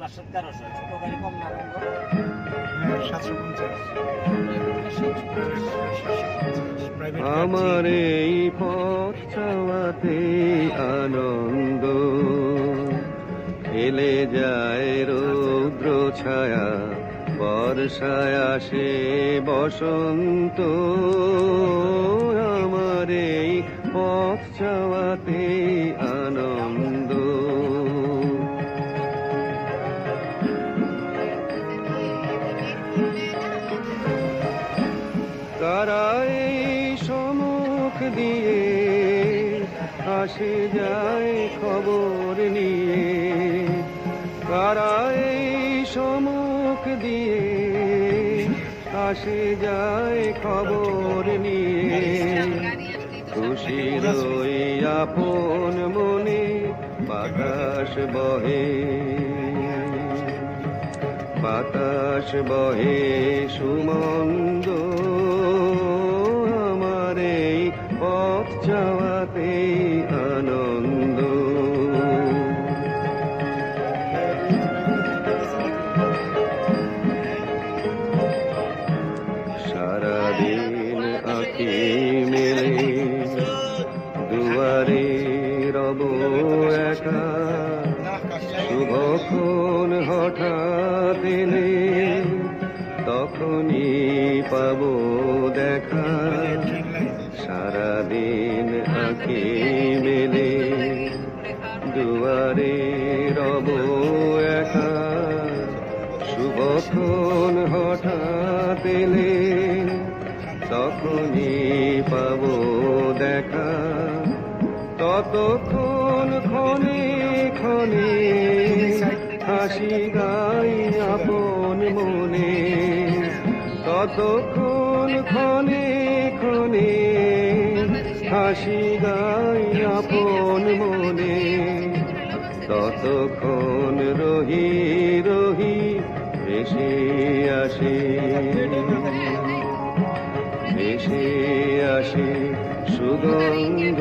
পাঁচশো তেরোশো ছোট গাড়ি কম না আমার এই পথ চাওয়াতে আনন্দ। খেলে যায় রৌদ্র ছায়া, বর্ষায় আসে বসন্ত। আমার এই পথ চাওয়াতে আনন্দ। আসে যায় খবর নিয়ে। তারা এই সম্মুখ দিয়ে আসে যায় খবর নিয়ে? খুশির ওই আপন মনে বাতাস বহে। বাতাস বহে সুমন্দ সারাদিন আঁকি মেলে। দুয়ারে রব একা শুভক্ষণ হঠাৎ এলে তখনই পাবো দেখা। সারাদিন আঁকি মেলে। দুয়ারে রব একা শুভক্ষণ হঠাৎ এলে ততক্ষণ ক্ষণে ক্ষণে হাসি গাই আপন মনে। ততক্ষণ ক্ষণে ক্ষণে হাসি গাই আপন মনে। ততক্ষণ রহি রহি, ভেসে আসে। ভেসে আসে সুগন্ধ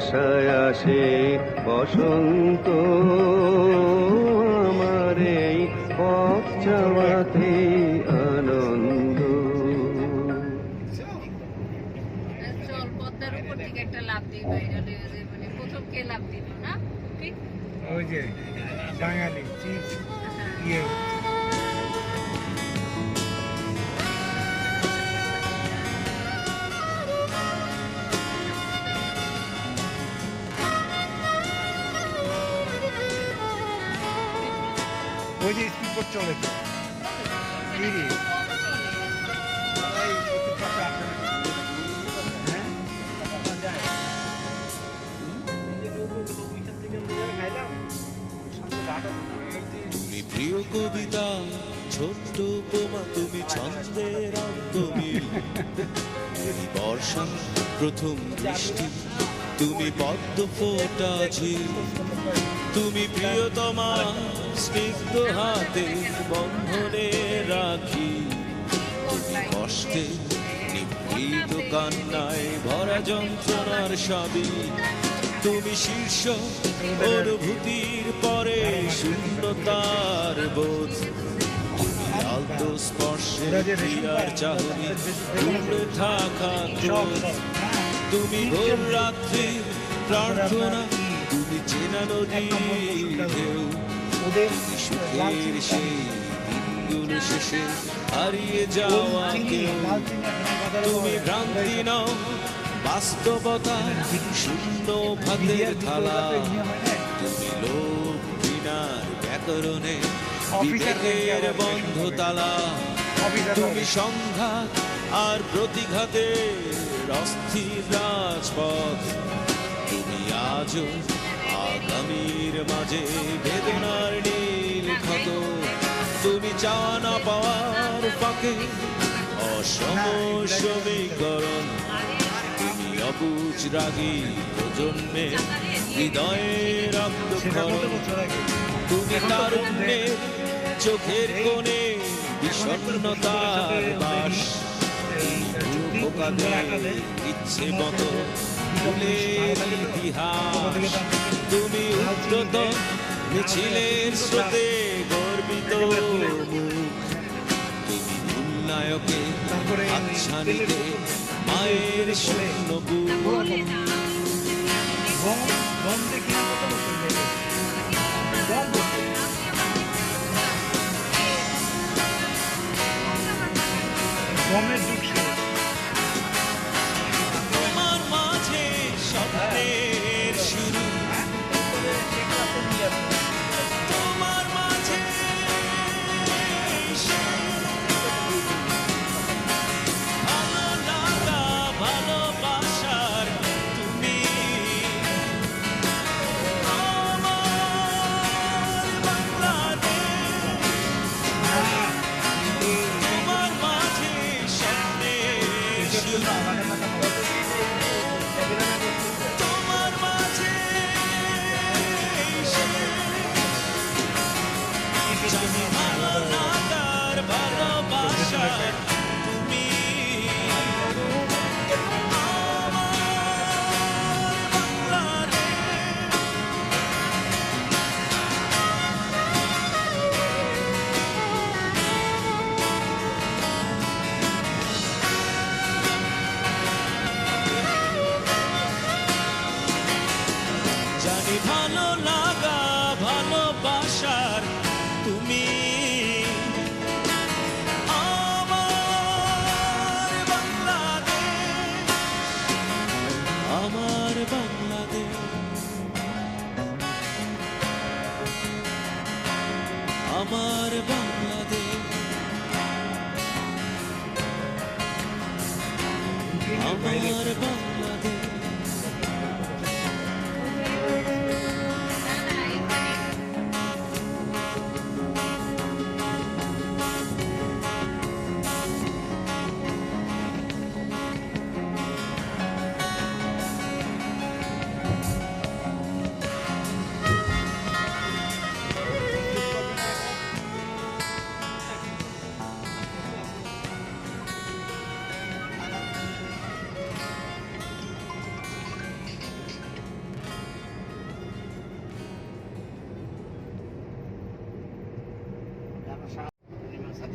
বর্ষায় আসে বসন্ত। আমার এই পথ যাওয়াতে আনন্দ। একটা লাভ দিই মানে প্রথম কে লাভ দিল না? ঠিক ওই যে বাঙালি চিপস ইয়ে। ওই যে স্পিড বোট? তুমি প্রিয় কবিতা, ছোট্ট উপমা, তুমি ছন্দের অন্তমিল তুমি বর্ষা প্রথম বৃষ্টি তুমি পদ্ম ফোটা ঝিল। তুমি প্রিয়তমা স্নিগ্ধ হাতে বন্ধনে রাখি। তুমি কষ্টে নিভৃত কান্নায় ভরা যন্ত্রণার সবই। তুমি শীর্ষ অনুভূতির পরে শূন্যতার বোধ। আলতো স্পর্শে ক্রিয়ার চাহনি দূরে থাকা তুমি ভোর রাত্রি প্রার্থনা তুমি চেনা নদীর ঢেউ ওদের সুখের সেই দিনগুলো শেষে হারিয়ে যাওয়া কেউ। তুমি ভ্রান্তি নাও বাস্তবতা শূন্য ভাতের থালা। তুমি লোক বিনার ব্যাকরণে বিবেকের বন্ধ তালা তুমি সংঘাত আর প্রতিঘাতের অস্থির রাজপথ। তুমি আজও মাঝে বেদনার নীল ক্ষত। তুমি চাওয়া পাওয়ার পাকে অসম সমীকরণ। তুমি অবুজ রাগি প্রজন্মে হৃদয়ে রক্ত তুমি তারুণ্যে চোখের কোণে বিষণ্নতার বাস। ইচ্ছে মতো ইতিহাস। তুমি উদ্যত মিছিলের স্রোতে গর্বিত তুমি উন্নয়কে আচ্ছা মায়ের শূন্য গমের ভালো লাগা ভালোবাসার তুমি। আমার বাংলাদেশ আমার বাংলাদেশ আমার বাংলাদেশ আমার বাংলাদেশ।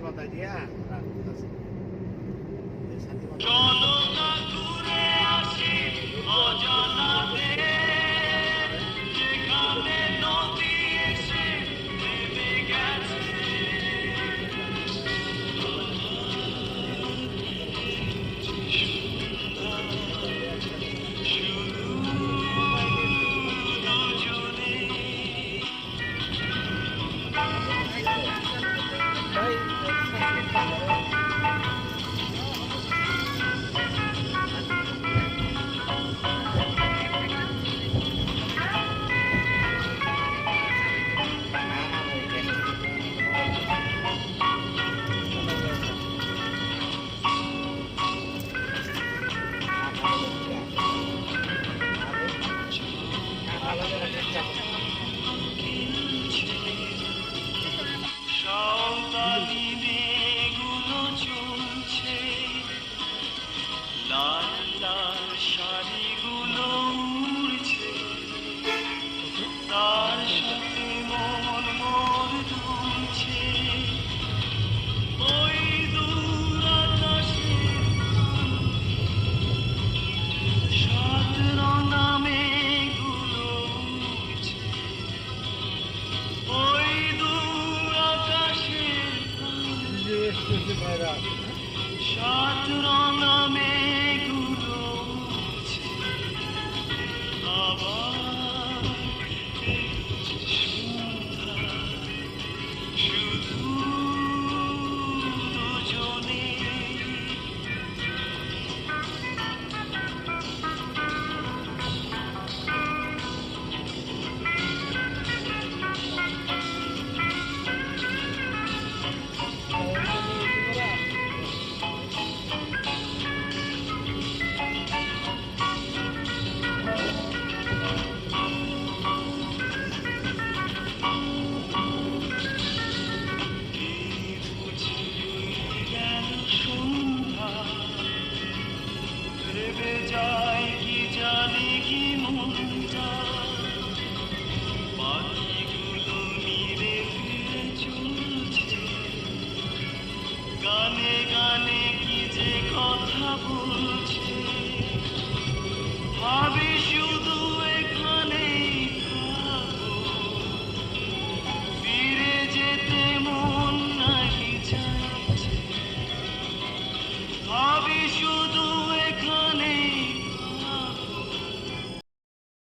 শান্তি মাতায় দিয়া রাত শান্তি মাতা আলাদা kabul